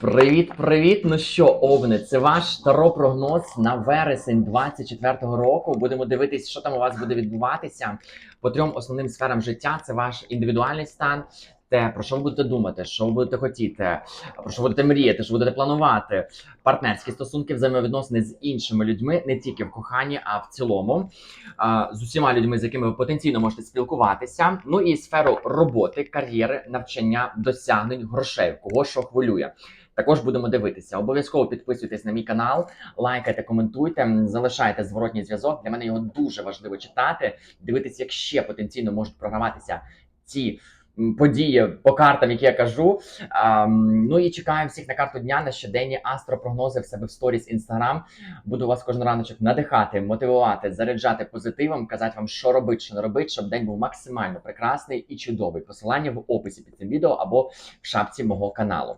Привіт, привіт! Ну що, Овни, це ваш таро-прогноз на вересень 24-го року. Будемо дивитись, що там у вас буде відбуватися по трьом основним сферам життя. Це ваш індивідуальний стан, те, про що ви будете думати, що ви будете хотіти, про що будете мріяти, що будете планувати, партнерські стосунки, взаємовідносини з іншими людьми, не тільки в коханні, а в цілому, з усіма людьми, з якими ви потенційно можете спілкуватися. Ну і сферу роботи, кар'єри, навчання, досягнень, грошей, кого що хвилює. Також будемо дивитися. Обов'язково підписуйтесь на мій канал, лайкайте, коментуйте, залишайте зворотній зв'язок. Для мене його дуже важливо читати, дивитися, як ще потенційно можуть програватися ці події по картам, які я кажу. А, ну і чекаю всіх на карту дня на щоденні астропрогнози в себе в сторіс інстаграм. Буду вас кожен раночок надихати, мотивувати, заряджати позитивом, казати вам, що робити, що не робити, щоб день був максимально прекрасний і чудовий. Посилання в описі під цим відео або в шапці мого каналу.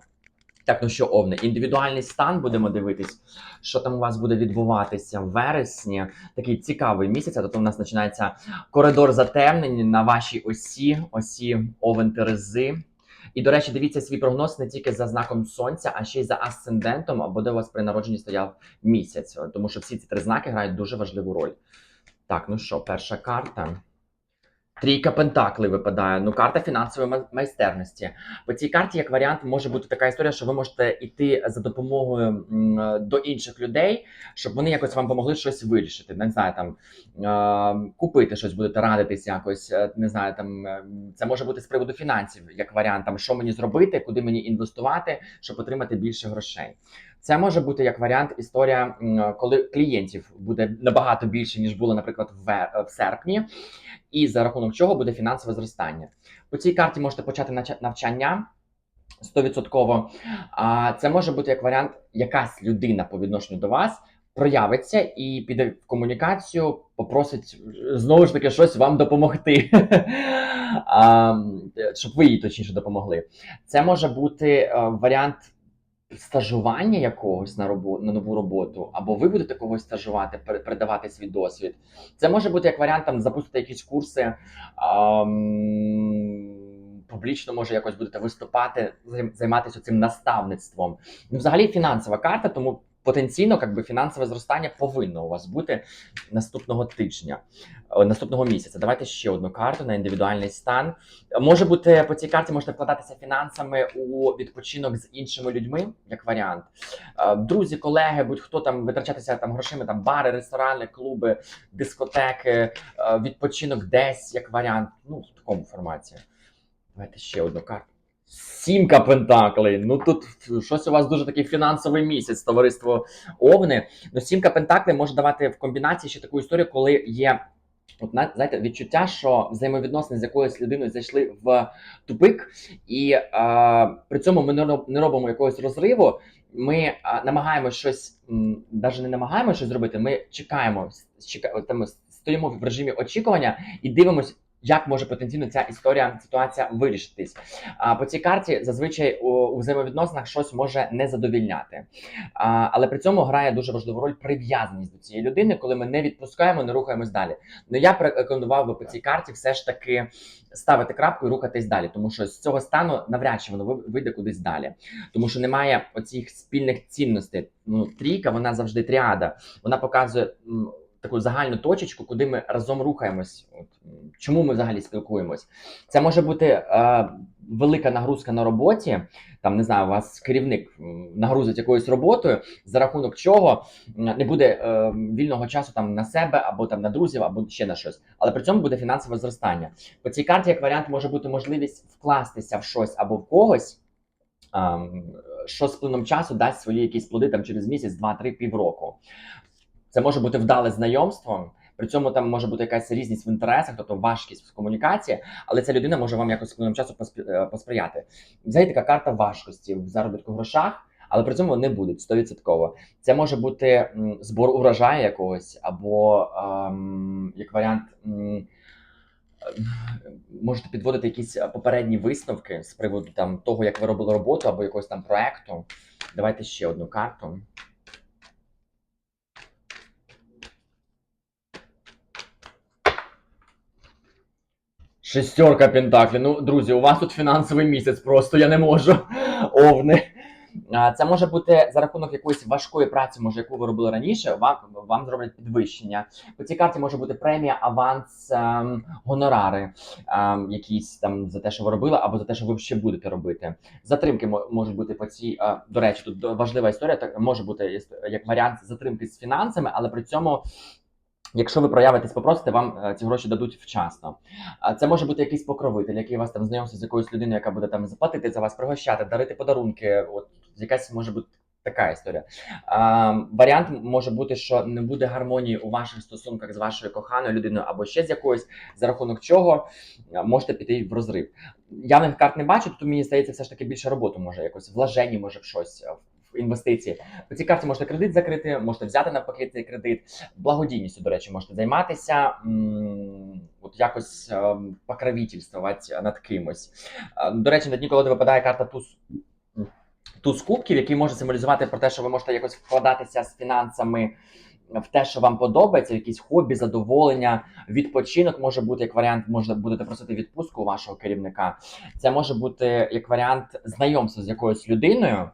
Так, ну що, Овне, індивідуальний стан будемо дивитись, що там у вас буде відбуватися в вересні. Такий цікавий місяць. а Тобто у нас починається коридор затемнень на вашій осі, осі Овен Терези. І, до речі, дивіться свій прогноз не тільки за знаком сонця, а ще й за асцендентом, або де у вас при народженні стояв місяць. Тому що всі ці три знаки грають дуже важливу роль. Так, ну що, перша карта. Трійка Пентаклей випадає. Ну, карта фінансової ма- майстерності. По цій карті, як варіант, може бути така історія, що ви можете йти за допомогою м, до інших людей, щоб вони якось вам допомогли щось вирішити. Не знаю, там е, купити щось, будете радитись якось. е, Не знаю, там е, це може бути з приводу фінансів, як варіант, там що мені зробити, куди мені інвестувати, щоб отримати більше грошей. Це може бути як варіант історія, коли клієнтів буде набагато більше ніж було, наприклад, в, серпні, і за рахунок чого буде фінансове зростання. По цій карті можете почати навчання. 100%. А це може бути як варіант, якась людина по відношенню до вас проявиться і піде в комунікацію, попросить е, знову ж таки щось вам допомогти, а, щоб ви їй точніше допомогли. Це може бути е, варіант стажування якогось на робо на нову роботу, або ви будете когось стажувати, передавати свій досвід. Це може бути як варіант там запустити якісь курси. ам, Публічно може якось будете виступати, займатися цим наставництвом. Ну, взагалі фінансова карта, тому потенційно якби, фінансове зростання повинно у вас бути наступного тижня, наступного місяця. Давайте ще одну карту на індивідуальний стан. Може бути по цій карті можете вкладатися фінансами у відпочинок з іншими людьми, як варіант. Е, Друзі, колеги, будь-хто там витрачатися там грошима, там бари, ресторани, клуби, дискотеки, е, відпочинок десь як варіант. Ну, в такому форматі. Давайте ще одну карту. Сімка пентаклей. Ну тут щось у вас дуже такий фінансовий місяць, товариство Овни. Ну, сімка пентаклей може давати в комбінації ще таку історію, коли є. От на- знаєте, відчуття, що взаємовідносини з якоюсь людиною зайшли в тупик, і е, при цьому ми не робимо якогось розриву. Ми е, намагаємося щось, навіть не намагаємося щось зробити. Ми чекаємо, с- чека, там, стоїмо в режимі очікування і дивимося, як може потенційно ця історія, ситуація вирішитись. А по цій карті зазвичай у, у взаємовідносинах щось може не задовільняти. А, але при цьому грає дуже важливу роль прив'язаність до цієї людини, коли ми не відпускаємо, не рухаємось далі. Ну я рекомендував би по цій карті все ж таки ставити крапку і рухатись далі, тому що з цього стану навряд чи воно ви- вийде кудись далі, тому що немає оцих спільних цінностей. Ну, трійка, вона завжди тріада. Вона показує. Таку загальну точечку, куди ми разом рухаємось. От чому ми взагалі спілкуємось? Це може бути е, велика нагрузка на роботі. Там не знаю, у вас керівник нагрузить якоюсь роботою, за рахунок чого не буде е, вільного часу там на себе або там на друзів, або ще на щось. Але при цьому буде фінансове зростання. По цій карті, як варіант, може бути можливість вкластися в щось або в когось. що з плином часу дасть свої якісь плоди там через місяць, два, три, півроку. Це може бути вдале знайомство. При цьому там може бути якась різність в інтересах, тобто важкість в комунікації, але ця людина може вам якось плином часу е, посприяти. Взагалі така карта важкості в заробітку грошах, але при цьому не будуть 100%. Це може бути збор урожаю якогось, або ем, як варіант. м, е, Можете підводити якісь попередні висновки з приводу там того, як ви робили роботу або якогось там проекту. Давайте ще одну карту. Шестерка Пентаклі. Ну, друзі, у вас тут фінансовий місяць просто, я не можу. Овни. Це може бути за рахунок якоїсь важкої праці, може, яку ви робили раніше, вам, вам зроблять підвищення. По цій карті може бути премія, аванс, ем, гонорари, ем, якісь там за те, що ви робили, або за те, що ви ще будете робити. Затримки мо- можуть бути по цій. е, До речі, тут важлива історія. Так може бути як варіант затримки з фінансами, але при цьому. Якщо ви проявитесь, попросите, вам е, ці гроші дадуть вчасно. Це може бути якийсь покровитель, який вас там знайомиться з якоюсь людиною, яка буде там заплатити за вас, пригощати, дарити подарунки. От якась може бути така історія. А, варіант може бути, що не буде гармонії у ваших стосунках з вашою коханою людиною або ще з якоюсь, за рахунок чого можете піти в розрив. Явних карт не бачу, тут мені здається, все ж таки більше роботу може якось вложені, може в щось. Е, інвестиції по цій карті можете кредит закрити, можете взяти навпаки цей кредит. Благодійністю, до речі, можете займатися, от якось ем, покровительствувати над кимось. Е, До речі, на дні колоди випадає карта туз. Туз кубків, який може символізувати про те, що ви можете якось вкладатися з фінансами в те, що вам подобається, якісь хобі, задоволення, відпочинок може бути як варіант, може будете просити відпустку у вашого керівника. Це може бути як варіант знайомства з якоюсь людиною,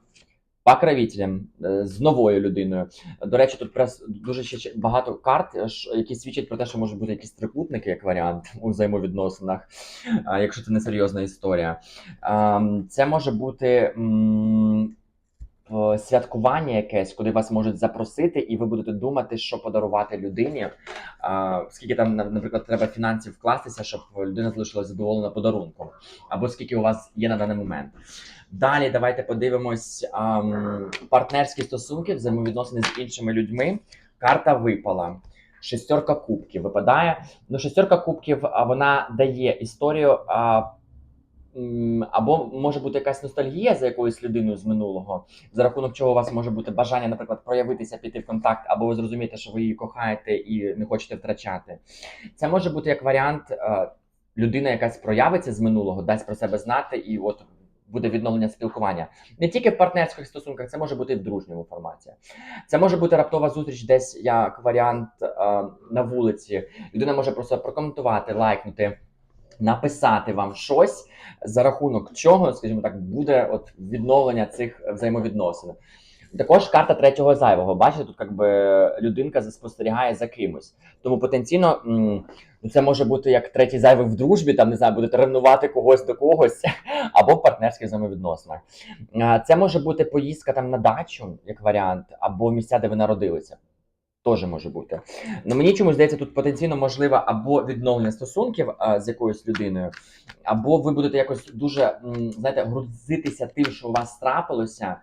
покровителем, е, з новою людиною. До речі, тут дуже ще багато карт, е, які свідчать про те, що можуть бути якісь трикутники, як варіант у взаємовідносинах, якщо це не серйозна історія. Це може бути. М, е, Святкування якесь, куди вас можуть запросити, і ви будете думати, що подарувати людині. А, скільки там, наприклад, треба фінансів вкластися, щоб людина залишилася задоволена подарунком, або скільки у вас є на даний момент. Далі давайте подивимось партнерські стосунки, взаємовідносини з іншими людьми. Карта випала. Шестерка кубків випадає. Ну, шестерка кубків вона дає історію. Або може бути якась ностальгія за якоюсь людиною з минулого, за рахунок чого у вас може бути бажання, наприклад, проявитися, піти в контакт, або ви зрозумієте, що ви її кохаєте і не хочете втрачати. Це може бути як варіант, е, людина якась проявиться з минулого, дасть про себе знати, і от буде відновлення спілкування. Не тільки в партнерських стосунках, це може бути і в дружньому форматі. Це може бути раптова зустріч десь як варіант е, на вулиці. Людина може просто прокоментувати, лайкнути. Написати вам щось, за рахунок чого, скажімо так, буде от відновлення цих взаємовідносин. Також карта третього зайвого. Бачите, тут якби людинка спостерігає за кимось. Тому потенційно ну, це може бути як третій зайвий в дружбі, там не знаю, будете ревнувати когось до когось, або в партнерських взаємовідносинах. Це може бути поїздка там на дачу, як варіант, або місця, де ви народилися. Теж може бути. Ну мені чомусь здається, тут потенційно можливо або відновлення стосунків а, з якоюсь людиною, або ви будете якось дуже знаєте, грузитися тим, що у вас трапилося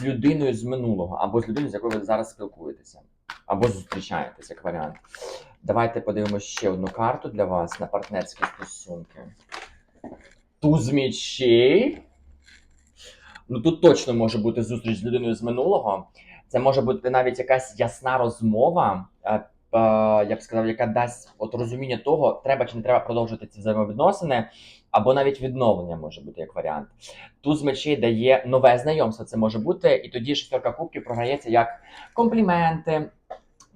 з людиною з минулого, або з людиною, з якою ви зараз спілкуєтеся, або зустрічаєтесь як варіант. Давайте подивимося ще одну карту для вас на партнерські стосунки. Туз мічей. Ну тут точно може бути зустріч з людиною з минулого. Це може бути навіть якась ясна розмова, е, е, я б сказав, яка дасть от розуміння того, треба чи не треба продовжити ці взаємовідносини, або навіть відновлення може бути як варіант. Туз мечей дає нове знайомство. Це може бути, і тоді шестерка кубків програється як компліменти.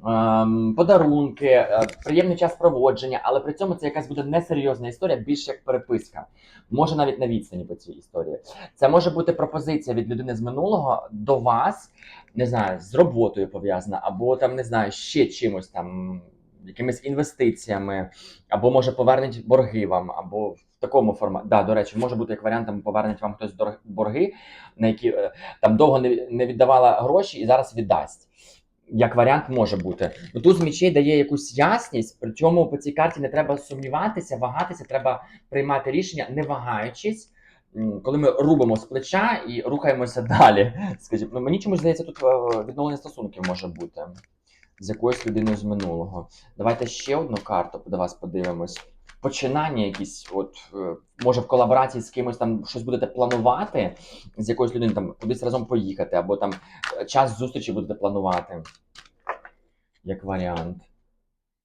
Ем, Подарунки, е, приємний час проводження, але при цьому це якась буде несерйозна історія, більше як переписка. Може навіть на відстані по цій історії. Це може бути пропозиція від людини з минулого до вас, не знаю, з роботою пов'язана, або там не знаю, ще чимось там, якимись інвестиціями, або може повернуть борги вам, або в такому форматі. Да, до речі, може бути як варіант, там повернуть вам хтось борги, на які е, там довго не віддавала гроші і зараз віддасть. Як варіант може бути. Ну, Туз мічей дає якусь ясність, причому по цій карті не треба сумніватися, вагатися, треба приймати рішення, не вагаючись, коли ми рубимо з плеча і рухаємося далі. Скажімо, ну мені чомусь здається, тут е, відновлення стосунків може бути з якоюсь людиною з минулого. Давайте ще одну карту до вас подивимось. Починання якісь, от е, може в колаборації з кимось там щось будете планувати з якоюсь людиною, там кудись разом поїхати, або там е, час зустрічі будете планувати. Як варіант.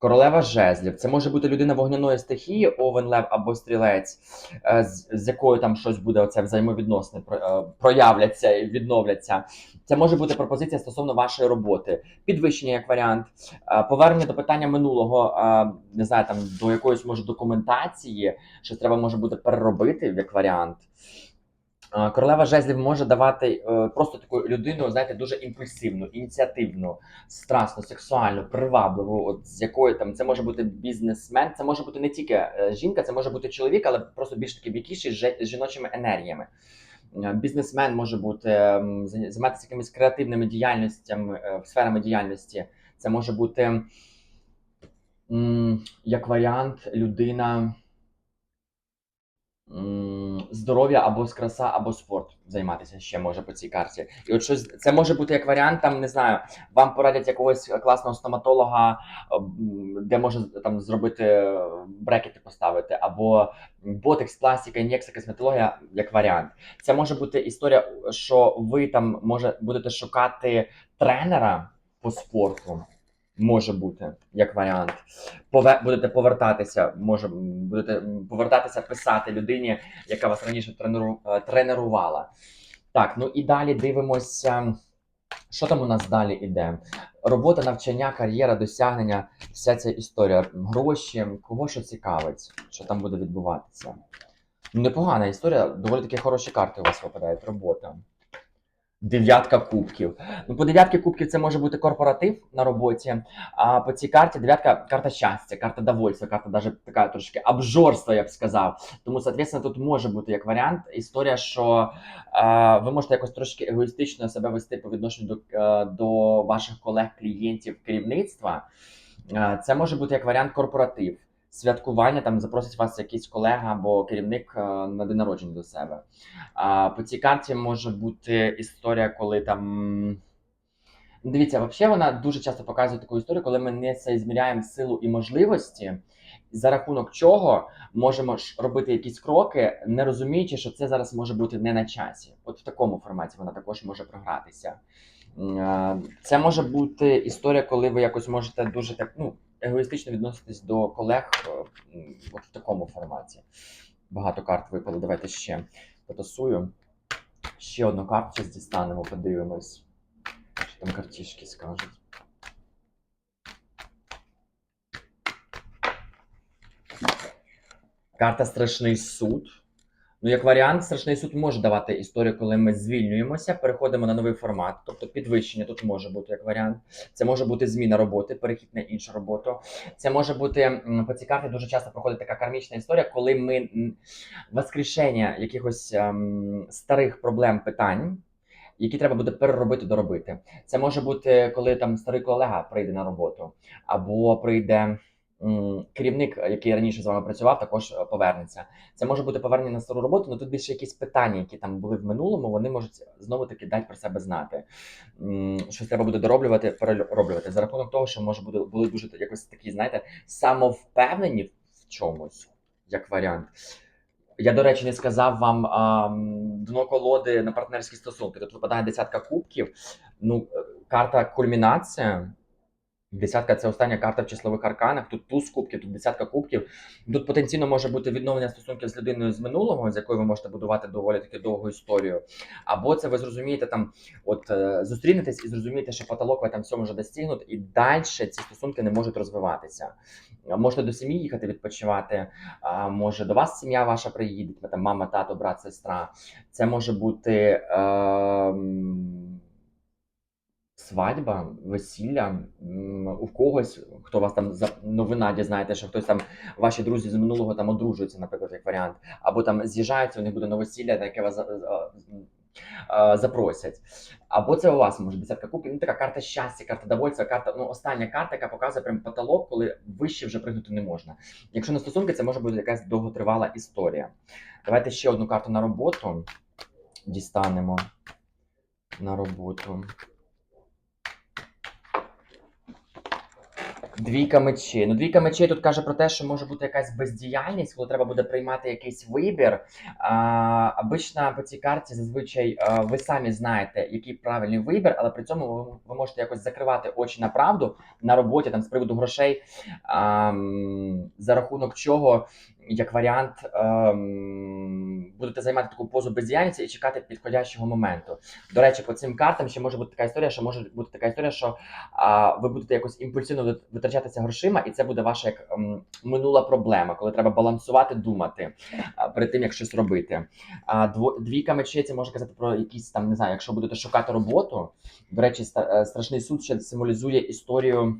Королева жезлів. Це може бути людина вогняної стихії, овен, лев або стрілець, е, з, якою там щось буде оце взаємовідносини про- е, проявляться і відновляться. Це може бути пропозиція стосовно вашої роботи, підвищення як варіант, е, повернення до питання минулого, не знаю, там до якоїсь може документації, що треба може буде переробити як варіант. Королева жезлів може давати е, просто таку людину, знаєте, дуже імпульсивну, ініціативну, страстну, сексуальну, привабливу, от з якої там це може бути бізнесмен, це може бути не тільки е, жінка, це може бути чоловік, але просто більш таки м'якіший з жіночими енергіями. Е, Бізнесмен може бути займатися якимись креативними діяльностями, сферами діяльності. Це може бути як варіант людина здоров'я або з краса, або спорт займатися ще може по цій карті. І от щось це може бути як варіант, там не знаю, вам порадять якогось класного стоматолога, де може там зробити е, брекети поставити, або ботекс, пластика, ін'єкція, косметологія як варіант. Це може бути історія, що ви там може будете шукати тренера по спорту. Може бути як варіант. Пове будете повертатися, може будете повертатися писати людині, яка вас раніше тренеру, е, тренувала. Так, ну і далі дивимося, що там у нас далі іде. Робота, навчання, кар'єра, досягнення, вся ця історія. Гроші, кого що цікавить, що там буде відбуватися. Непогана історія, доволі таки хороші карти у вас випадають. Робота. Дев'ятка кубків. Ну, по дев'ятки кубків це може бути корпоратив на роботі. А по цій карті дев'ятка карта щастя, карта довольства, карта даже така трошки обжорства, я б сказав. Тому, соответственно, тут може бути як варіант історія, що е, ви можете якось трошки егоїстично себе вести по відношенню до, е, до ваших колег, клієнтів, керівництва. Е, це може бути як варіант корпоратив. Святкування там запросить вас якийсь колега або керівник е, на день народження до себе. А по цій карті може бути історія, коли там. Дивіться, взагалі вона дуже часто показує таку історію, коли ми не соізміряємо силу і можливості, за рахунок чого можемо робити якісь кроки, не розуміючи, що це зараз може бути не на часі. От в такому форматі вона також може програтися. Е, Це може бути історія, коли ви якось можете дуже так ну, егоїстично відноситись до колег е, от в такому форматі. Багато карт випало. Давайте ще потасую. Ще одну карту дістанемо, подивимось. Що там картішки скажуть. Карта Страшний суд. Ну, як варіант, страшний суд може давати історію, коли ми звільнюємося, переходимо на новий формат, тобто підвищення тут може бути як варіант. Це може бути зміна роботи, перехід на іншу роботу. Це може бути по цій дуже часто проходить така кармічна історія, коли ми воскрешення якихось ем, старих проблем питань. Які треба буде переробити, доробити. Це може бути, коли там старий колега прийде на роботу, або прийде керівник, який раніше з вами працював, також е, повернеться. Це може бути повернення на стару роботу, але тут більше якісь питання, які там були в минулому, вони можуть знову таки дати про себе знати. Щось треба буде дороблювати, перероблювати. За рахунок того, що може бути були дуже якось такі, знаєте, самовпевнені в чомусь, як варіант. Я, до речі, не сказав вам а, дно колоди на партнерські стосунки. Тут випадає десятка кубків. Ну, е, карта кульмінація. Десятка це остання карта в числових арканах. Тут туз кубків, тут десятка кубків. Тут потенційно може бути відновлення стосунків з людиною з минулого, з якою ви можете будувати доволі таки довгу історію. Або це ви зрозумієте там, от е, зустрінетесь і зрозумієте, що потолок ви там всьому вже достигнут, і далі ці стосунки не можуть розвиватися. Можете до сім'ї їхати відпочивати, а може до вас сім'я ваша приїде, там мама, тато, брат, сестра. Це може бути. ем, Свадьба, весілля у когось, хто вас там за новина дізнаєте, що хтось там ваші друзі з минулого там одружуються, наприклад, як варіант, або там з'їжджаються, у них буде нове весілля, на яке вас за- а, запросять. Або це у вас може десятка кубків. Ну така карта щастя, карта довольства, карта. Ну остання карта, яка показує прям потолок, коли вище вже пригнути не можна. Якщо на стосунки, це може бути якась довготривала історія. Давайте ще одну карту на роботу дістанемо на роботу. Двійка мечей. Ну, двійка мечей тут каже про те, що може бути якась бездіяльність, коли треба буде приймати якийсь вибір. А, обично по цій карті зазвичай а, ви самі знаєте, який правильний вибір, але при цьому ви, ви можете якось закривати очі на правду на роботі, там з приводу грошей, а, за рахунок чого як варіант, ем, будете займати таку позу бездіяльності і чекати підходящого моменту. До речі, по цим картам ще може бути така історія, що може бути така історія, що ви будете якось імпульсивно витрачатися грошима, і це буде ваша як ем, минула проблема, коли треба балансувати, думати а, перед тим, як щось робити. Двійка мечей це може казати про якісь там, не знаю, якщо будете шукати роботу. До речі, е, страшний суд ще символізує історію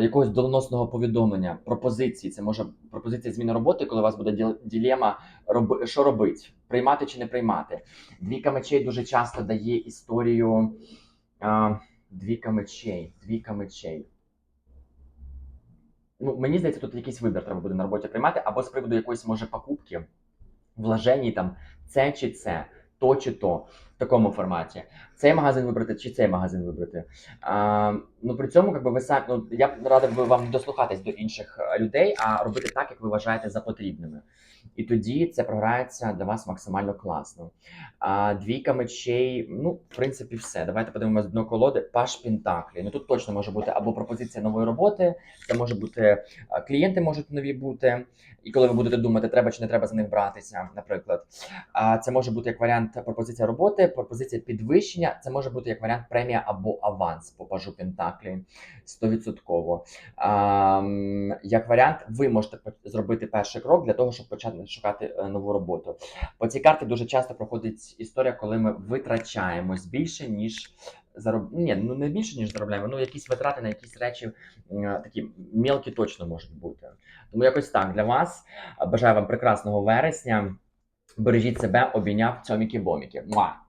якогось доленосного повідомлення, пропозиції. Це може пропозиція зміни роботи, коли у вас буде ділема, що робити, приймати чи не приймати. Двійка мечей дуже часто дає історію. А, двійка мечей, двійка мечей. Ну, мені здається, тут якийсь вибір треба буде на роботі приймати, або з приводу якоїсь може покупки, вложені там це чи це, то чи то в такому форматі. Цей магазин вибрати чи цей магазин вибрати. А, ну при цьому, якби ви самі, ну я б радив би вам дослухатись до інших е, людей, а робити так, як ви вважаєте за потрібними. І тоді це програється для вас максимально класно. А, двійка мечей, ну, в принципі, все. Давайте подивимося дно колоди. Паш Пентаклі. Ну тут точно може бути або пропозиція нової роботи, це може бути клієнти можуть нові бути. І коли ви будете думати, треба чи не треба за них братися, наприклад. А це може бути як варіант пропозиція роботи, пропозиція підвищення. Це може бути як варіант премія або аванс по пажу Пентаклі 100%. А, м, як варіант, ви можете зробити перший крок для того, щоб почати шукати е, нову роботу. По цій карті дуже часто проходить історія, коли ми витрачаємось більше, ніж зароб... Ні, ну не більше, ніж заробляємо. Ну, якісь витрати на якісь речі такі мелкі точно можуть бути. Тому якось так для вас. Бажаю вам прекрасного вересня. Бережіть себе, обійняв цьоміки-боміки. Муа!